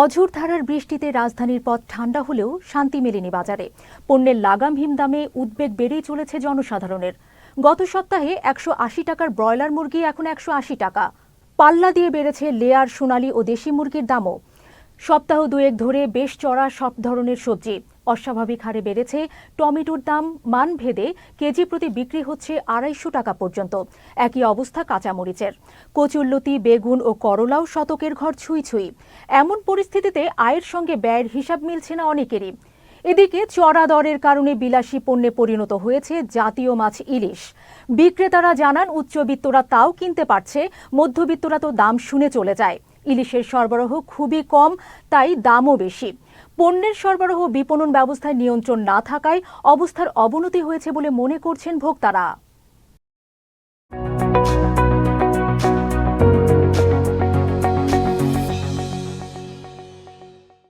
অঝোর ধারার বৃষ্টিতে রাজধানীর পথ ঠান্ডা হলেও শান্তি মেলেনি বাজারে। পণ্যের লাগামহীন দামে উদ্বেগ বেড়েই চলেছে জনসাধারণের। গত সপ্তাহে একশো আশি টাকার ব্রয়লার মুরগি এখন একশো আশি টাকা। পাল্লা দিয়ে বেড়েছে লেয়ার, সোনালি ও দেশি মুরগির দামও। সপ্তাহ দুয়েক ধরে বেশ চড়া সব ধরনের সবজি। অস্বাভাবিক হারে বেড়েছে। টমেটোর দাম মান ভেদে কেজি প্রতি বিক্রি হচ্ছে আড়াইশো টাকা পর্যন্ত। একই অবস্থা কাঁচামরিচের। কচুল্লতি বেগুন ও করলাও শতকের ঘর ছুঁই ছুঁই। এমন পরিস্থিতিতে আয়ের সঙ্গে ব্যয়ের হিসাব মিলছে না অনেকেরই। এদিকে চড়া দরের কারণে বিলাসী পণ্যে পরিণত হয়েছে জাতীয় মাছ ইলিশ। বিক্রেতারা জানান, উচ্চবিত্তরা তাও কিনতে পারছে, মধ্যবিত্তরা তো দাম শুনে চলে যায়। ইলিশের সরবরাহ খুবই কম, তাই দামও বেশি। পণ্যের সরবরাহ বিপণন ব্যবস্থায় নিয়ন্ত্রণ না থাকায় অবস্থার অবনতি হয়েছে বলে মনে করছেন ভোক্তারা।